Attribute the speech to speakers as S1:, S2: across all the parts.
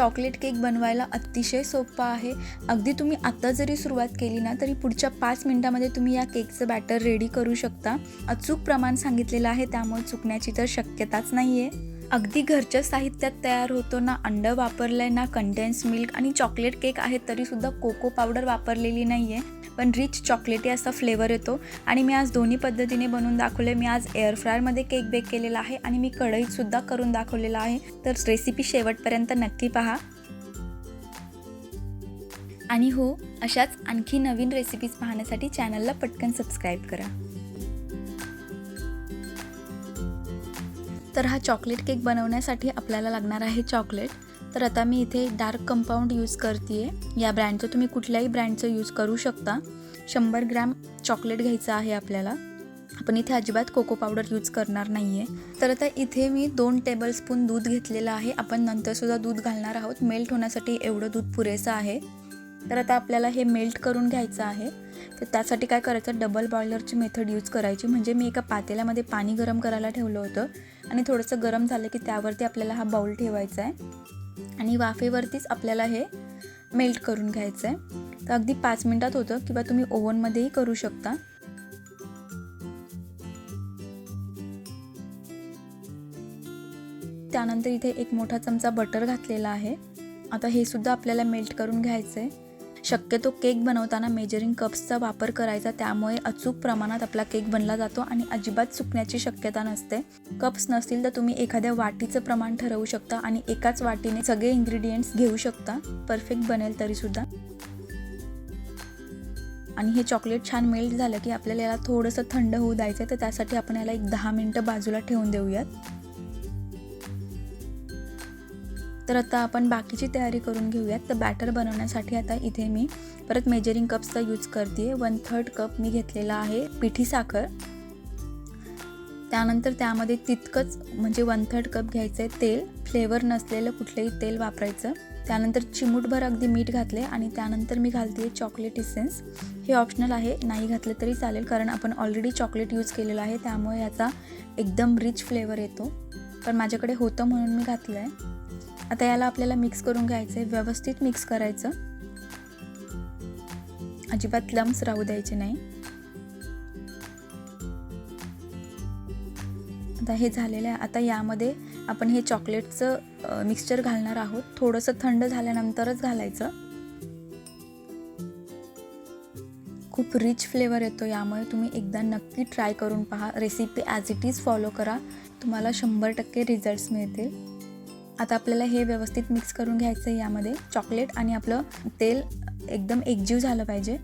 S1: Chocolate cake बनवायला अतिशय सोपा आहे. अगदी तुम्ही आत्ता जरी सुरुवात केली ना तरी पुढच्या पाच मिनटामध्ये तुम्ही या केकचं बॅटर रेडी करू शकता. अचूक प्रमाण सांगितलेलं आहे त्यामुळे चुकण्याची तर शक्यताच नाही आहे अगदी घरच्या साहित्यात तयार होतो ना अंड वापरलं आहे ना कंडेन्स मिल्क आणि चॉकलेट केक आहे तरीसुद्धा कोको पावडर वापरलेली नाही आहे पण रिच चॉकलेटी असा फ्लेवर येतो. आणि मी आज दोन्ही पद्धतीने बनवून दाखवले मी आज एअर फ्रायरमध्ये केक बेक केलेला आहे आणि मी कढईतसुद्धा करून दाखवलेला आहे. तर रेसिपी शेवटपर्यंत नक्की पहा. आणि हो अशाच आणखी नवीन रेसिपीज पाहण्यासाठी चॅनलला पटकन सबस्क्राईब करा. तर हा चॉकलेट केक बनवण्यासाठी आपल्याला लागणार आहे चॉकलेट तर आता मी इथे डार्क कंपाऊंड यूज करते आहे या ब्रँडचं तुम्ही कुठल्याही ब्रँडचं यूज करू शकता. शंभर ग्रॅम चॉकलेट घ्यायचं आहे आपल्याला. आपण इथे अजिबात कोको पावडर यूज करणार नाही आहे तर आता इथे मी दोन टेबलस्पून दूध घेतलेलं आहे. आपण नंतरसुद्धा दूध घालणार आहोत. मेल्ट होण्यासाठी एवढं दूध पुरेसं आहे. तर आता आपल्याला हे मेल्ट करून घ्यायचं आहे. तर त्यासाठी काय करायचं? डबल बॉयलरची मेथड यूज करायची. म्हणजे मी एका पातेल्यामध्ये पाणी गरम करायला ठेवलं होतं. आणि थोडंसं गरम झालं की त्यावरती आपल्याला हा बाऊल ठेवायचा आहे. आणि वाफेवरतीच आपल्याला हे मेल्ट करून घ्यायचं आहे तर अगदी पाच मिनटात होतं किंवा तुम्ही ओव्हनमध्येही करू शकता. त्यानंतर इथे एक मोठा चमचा बटर घातलेला आहे. आता हे सुद्धा आपल्याला मेल्ट करून घ्यायचं आहे शक्यतो केक बनवताना मेजरिंग कप्सचा वापर करायचा त्यामुळे अचूक प्रमाणात आपला केक बनला जातो आणि अजिबात चुकण्याची शक्यता नसते. कप्स नसतील तर तुम्ही एखाद्या वाटीचं प्रमाण ठरवू शकता आणि एकाच वाटीने सगळे इन्ग्रेडियंट्स घेऊ शकता. परफेक्ट बनेल तरीसुद्धा. आणि हे चॉकलेट छान मेल्ट झालं की आपल्याला याला थोडंसं थंड होऊ द्यायचं आहे तर त्यासाठी आपण याला एक दहा मिनटं बाजूला ठेवून देऊयात. तर आता आपण बाकीची तयारी करून घेऊयात. तर बॅटर बनवण्यासाठी आता इथे मी परत मेजरिंग कप्सचा यूज करते. वन थर्ड कप मी घेतलेला आहे पिठी साखर. त्यानंतर त्यामध्ये तितकंच म्हणजे वन थर्ड कप घ्यायचं आहे तेल. फ्लेवर नसलेलं कुठलंही तेल वापरायचं. त्यानंतर चिमूटभर अगदी मीठ घातले आणि त्यानंतर मी घालते चॉकलेट इसेन्स हे ऑप्शनल आहे. नाही घातलं तरी चालेल कारण आपण ऑलरेडी चॉकलेट यूज केलेलं आहे. त्यामुळे याचा एकदम रिच फ्लेवर येतो. पण माझ्याकडे होतं म्हणून मी घातलं आहे आता याला आपल्याला मिक्स करून घ्यायचं आहे व्यवस्थित मिक्स करायचं. अजिबात लम्स राहू द्यायचे नाही. आता हे झालेलं आहे. आता यामध्ये आपण हे चॉकलेटचं मिक्सचर घालणार आहोत. थोडंसं थंड झाल्यानंतरच घालायचं. खूप रिच फ्लेवर येतो यामुळे तुम्ही एकदा नक्की ट्राय करून पहा. Recipe as it is follow करा. तुम्हाला शंभर टक्के रिझल्ट्स मिळतील. आता आपल्याला हे व्यवस्थित मिक्स करून घ्यायचं आहे यामध्ये. चॉकलेट आणि आपलं तेल एकदम एकजीव झालं पाहिजे.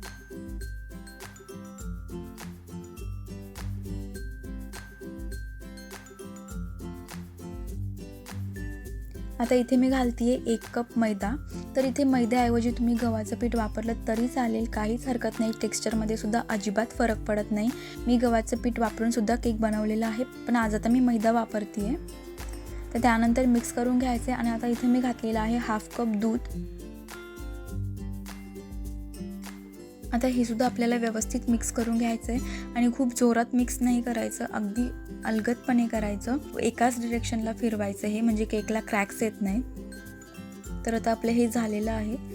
S1: आता इथे मी घालतीये एक कप मैदा. तर इथे मैद्याऐवजी तुम्ही गव्हाचं पीठ वापरलं तरी चालेल. काहीच हरकत नाही. टेक्स्चरमध्ये सुद्धा अजिबात फरक पडत नाही. मी गव्हाचं पीठ वापरून सुद्धा केक बनवलेला आहे. पण आज आता मी मैदा वापरते आहे तर त्यानंतर मिक्स करून घ्यायचे आणि आता इथे मी घातलेलं आहे हाफ कप दूध. आता हे सुद्धा आपल्याला व्यवस्थित मिक्स करून घ्यायचं आहे आणि खूप जोरात मिक्स नाही करायचं अगदी अलगदपणे करायचं. एकाच डिरेक्शनला फिरवायचं हे म्हणजे केकला क्रॅक्स येत नाही. तर आता आपलं हे झालेलं आहे.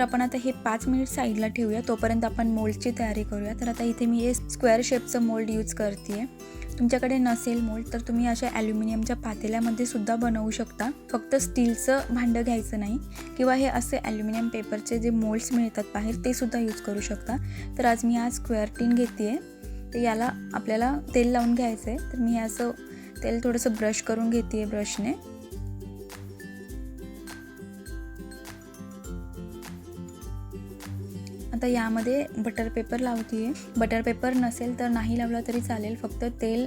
S1: तर आपण आता हे पाच मिनिट साईडला ठेवूया. तोपर्यंत आपण मोल्डची तयारी करूया. तर आता इथे मी हे स्क्वेअर शेपचं मोल्ड यूज करते आहे तुमच्याकडे नसेल मोल्ड तर तुम्ही अशा ॲल्युमिनियमच्या पातेल्यामध्ये सुद्धा बनवू शकता. फक्त स्टीलचं भांडं घ्यायचं नाही. किंवा हे असे ॲल्युमिनियम पेपरचे जे मोल्ड्स मिळतात बाहेर ते सुद्धा यूज करू शकता. तर आज मी आज स्क्वेअर टीन घेते आहे तर याला आपल्याला तेल लावून घ्यायचं आहे तर मी असं तेल थोडंसं ब्रश करून घेते आहे ब्रशने. आता यामध्ये बटर पेपर लावते आहे बटर पेपर नसेल तर नाही लावला तरी चालेल. फक्त तेल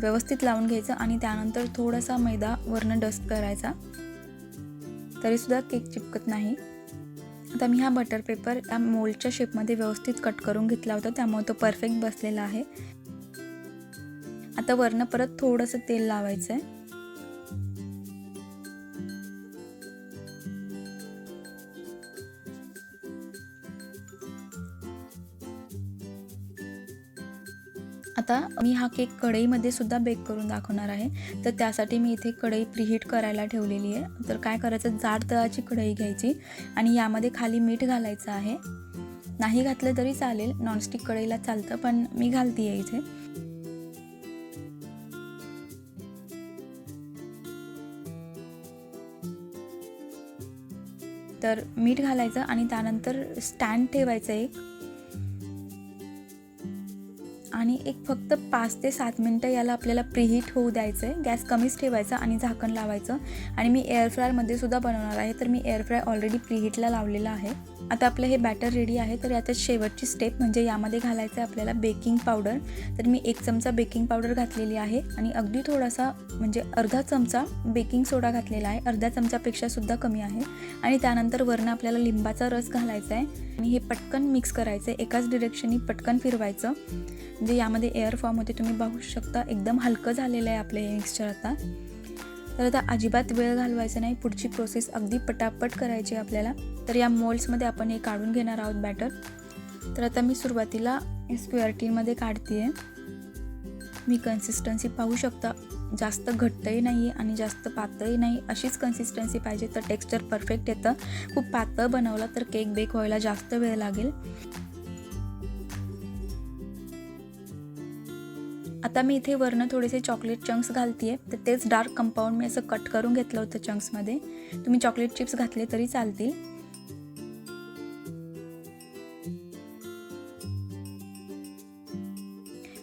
S1: व्यवस्थित लावून घ्यायचं आणि त्यानंतर थोडासा मैदा वरनं डस्ट करायचा. तरीसुद्धा केक चिपकत नाही. आता मी हा बटर पेपर या मोल्डच्या शेपमध्ये व्यवस्थित कट करून घेतला होता. त्यामुळे तो परफेक्ट बसलेला आहे. आता वरनं परत थोडंसं तेल लावायचं आहे आता मी हा केक कढईमध्ये सुद्धा बेक करून दाखवणार आहे. तर त्यासाठी मी इथे कढई प्रीहीट करायला ठेवलेली आहे. तर काय करायचं? जाड तळाची कढई घ्यायची आणि यामध्ये खाली मीठ घालायचं आहे. नाही घातलं तरी चालेल. नॉनस्टिक कढईला चालतं पण मी घालते आहे इथे. तर मीठ घालायचं आणि त्यानंतर स्टँड ठेवायचं एक. आणि एक फक्त पाच ते सात मिनटं याला आपल्याला प्रीहीट होऊ द्यायचं आहे गॅस कमीच ठेवायचा आणि झाकण लावायचं. आणि मी एअर फ्रायरमध्ये सुद्धा बनवणार आहे तर मी एअर फ्राय ऑलरेडी प्रीहीटला लावलेला आहे. आता आपलं हे बॅटर रेडी आहे तर याच्यात शेवटची स्टेप म्हणजे यामध्ये घालायचं आहे आपल्याला बेकिंग पावडर तर मी एक चमचा बेकिंग पावडर घातलेली आहे आणि अगदी थोडासा म्हणजे अर्धा चमचा बेकिंग सोडा घातलेला आहे. अर्ध्या चमचापेक्षा सुद्धा कमी आहे. आणि त्यानंतर वरनं आपल्याला लिंबाचा रस घालायचा आहे आणि हे पटकन मिक्स करायचं आहे एकाच डिरेक्शनी पटकन फिरवायचं. म्हणजे यामध्ये एअर फॉर्म होते तुम्ही बघू शकता एकदम हलकं झालेलं आहे आपलं हे मिक्सचर आता. तर आता अजिबात वेळ घालवायचा नाही पुढची प्रोसेस अगदी पटापट करायची आहे आपल्याला. तर या मोल्ड्समध्ये आपण हे काढून घेणार आहोत बॅटर तर आता मी सुरुवातीला स्क्वेअर टीमध्ये काढते आहे मी कन्सिस्टन्सी पाहू शकता जास्त घट्टही नाही आहे आणि जास्त पातळही नाही अशीच कन्सिस्टन्सी पाहिजे. तर टेक्स्चर परफेक्ट येतं. खूप पातळ बनवलं तर केक बेक व्हायला जास्त वेळ लागेल. आता मी इथे वरनं थोडेसे चॉकलेट चंक्स घालते आहे तर तेच डार्क कंपाऊंड मी असं कट करून घेतलं होतं चंक्समध्ये तुम्ही चॉकलेट चिप्स घातले तरी चालतील.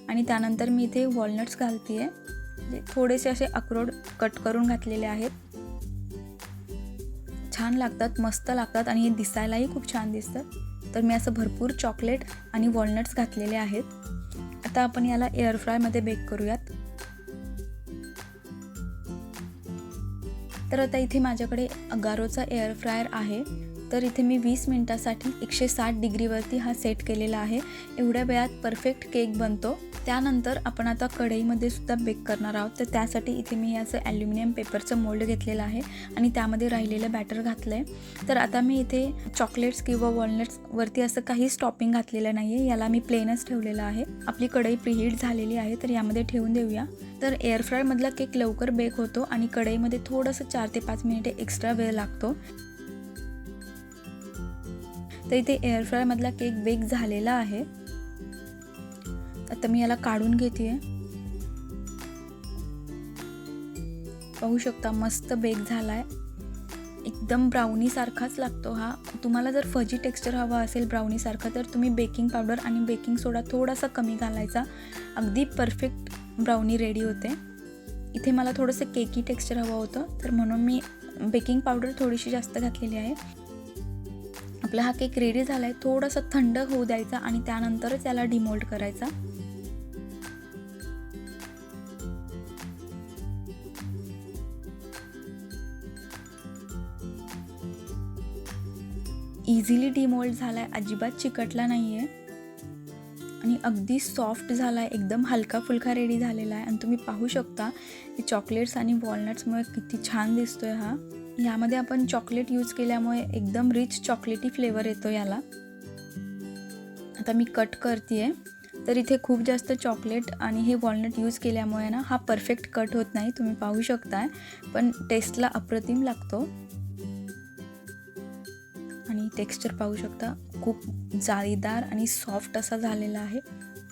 S1: आणि त्यानंतर मी इथे वॉलनट्स घालते आहे थोडेसे असे अक्रोड कट करून घातलेले आहेत. छान लागतात मस्त लागतात आणि हे दिसायलाही खूप छान दिसतात तर मी असं भरपूर चॉकलेट आणि वॉलनट्स घातलेले आहेत. आता आपण याला एअरफ्रायमध्ये बेक करूयात. तर आता इथे माझ्याकडे अगारोचा एअर फ्रायर आहे. तर इथे मी वीस मिनटासाठी एकशे साठ डिग्रीवरती हा सेट केलेला आहे. एवढ्या वेळात परफेक्ट केक बनतो. त्यानंतर आपण आता कढईमध्ये सुद्धा बेक करणार आहोत. तर त्यासाठी इथे मी असं ॲल्युमिनियम पेपरचं मोल्ड घेतलेलं आहे आणि त्यामध्ये राहिलेलं बॅटर घातलं आहे तर आता मी इथे चॉकलेट्स किंवा वॉलनट्सवरती असं काहीच टॉपिंग घातलेलं नाही आहे याला मी प्लेनच ठेवलेलं आहे. आपली कढई प्रिहीट झालेली आहे तर यामध्ये ठेवून देऊया. तर एअरफ्रायमधला केक लवकर बेक होतो आणि कढईमध्ये थोडंसं चार ते पाच मिनिटे एक्स्ट्रा वेळ लागतो. तर इथे एअर फ्रायमधला केक बेक झालेला आहे. आता मी याला काढून घेते. पाहू शकता मस्त बेक झाला आहे एकदम ब्राउनीसारखाच लागतो हा. तुम्हाला जर फजी टेक्स्चर हवा असेल ब्राउनीसारखा तर तुम्ही बेकिंग पावडर आणि बेकिंग सोडा थोडासा कमी घालायचा. अगदी परफेक्ट ब्राउनी रेडी होते. इथे मला थोडंसं केकी टेक्स्चर हवं होतं तर म्हणून मी बेकिंग पावडर थोडीशी जास्त घातलेली आहे. आपला हा केक रेडी झाला आहे थोडासा थंड होऊ द्यायचा आणि त्यानंतरच याला डिमोल्ड करायचा. इझिली डिमोल्ड झाला आहे अजिबात चिकटला नाही आहे आणि अगदी सॉफ्ट झाला आहे एकदम हलका फुलका रेडी झालेला आहे. आणि तुम्ही पाहू शकता की चॉकलेट्स आणि वॉलनट्समुळे किती छान दिसतो आहे हा. यामध्ये आपण चॉकलेट यूज केल्यामुळे एकदम रिच चॉकलेटी फ्लेवर येतो याला. आता मी कट करते आहे तर इथे खूप जास्त चॉकलेट आणि हे वॉलनट यूज केल्यामुळे ना हा परफेक्ट कट होत नाही तुम्ही पाहू शकताय. पण टेस्टला अप्रतिम लागतो. टेक्स्चर पाहू शकता. खूप जाळीदार आणि सॉफ्ट असा झालेला आहे.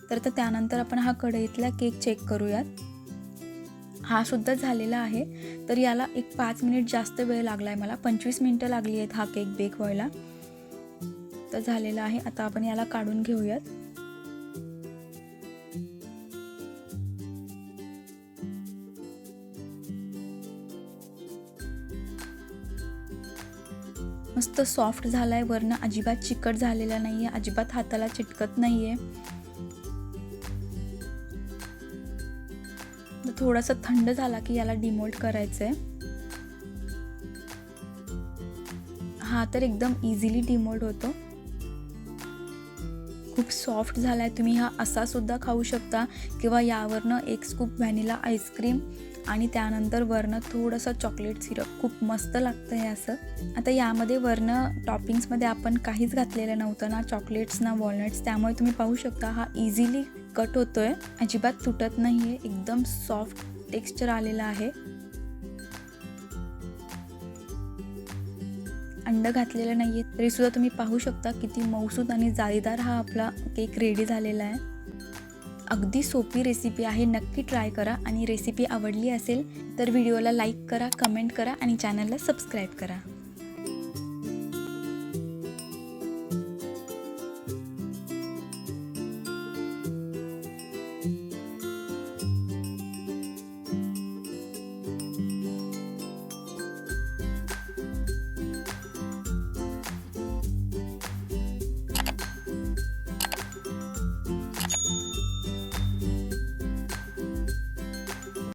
S1: तर तर त्यानंतर आपण हा कढईतला केक चेक करूयात. हा सुद्धा झालेला आहे. तर याला एक पाच मिनिट जास्त वेळ लागला आहे मला. पंचवीस मिनटं लागली आहेत हा केक बेक व्हायला. तर झालेला आहे. आता आपण याला काढून घेऊयात. मस्त सॉफ्ट झाला आहे वरनं अजिबात चिकट झालेला नाही आहे अजिबात हाताला चिटकत नाही आहे थोडासा थंड झाला की याला डिमोल्ट करायचं आहे हा तर एकदम इझिली डिमोल्ट होतो. खूप सॉफ्ट झाला आहे तुम्ही हा असा सुद्धा खाऊ शकता. किंवा यावरनं एक स्कूप व्हॅनिला आईस्क्रीम आणि त्यानंतर वरनं थोडंसं चॉकलेट सिरप खूप मस्त लागतं हे असं. आता यामध्ये वरनं टॉपिंग्समध्ये आपण काहीच घातलेलं नव्हतं ना. चॉकलेट्स ना वॉलनट्स त्यामुळे तुम्ही पाहू शकता हा इझिली कट होतो आहे अजिबात तुटत नाही आहे एकदम सॉफ्ट टेक्स्चर आलेलं आहे. अंड घातलेलं नाही आहे तरीसुद्धा तुम्ही पाहू शकता किती मऊसूद आणि जाळीदार हा आपला केक रेडी झालेला आहे. अगदी सोपी रेसिपी आहे. नक्की ट्राय करा. आणि रेसिपी आवडली असेल तर व्हिडिओला लाईक करा कमेंट करा आणि चॅनलला सबस्क्राईब करा.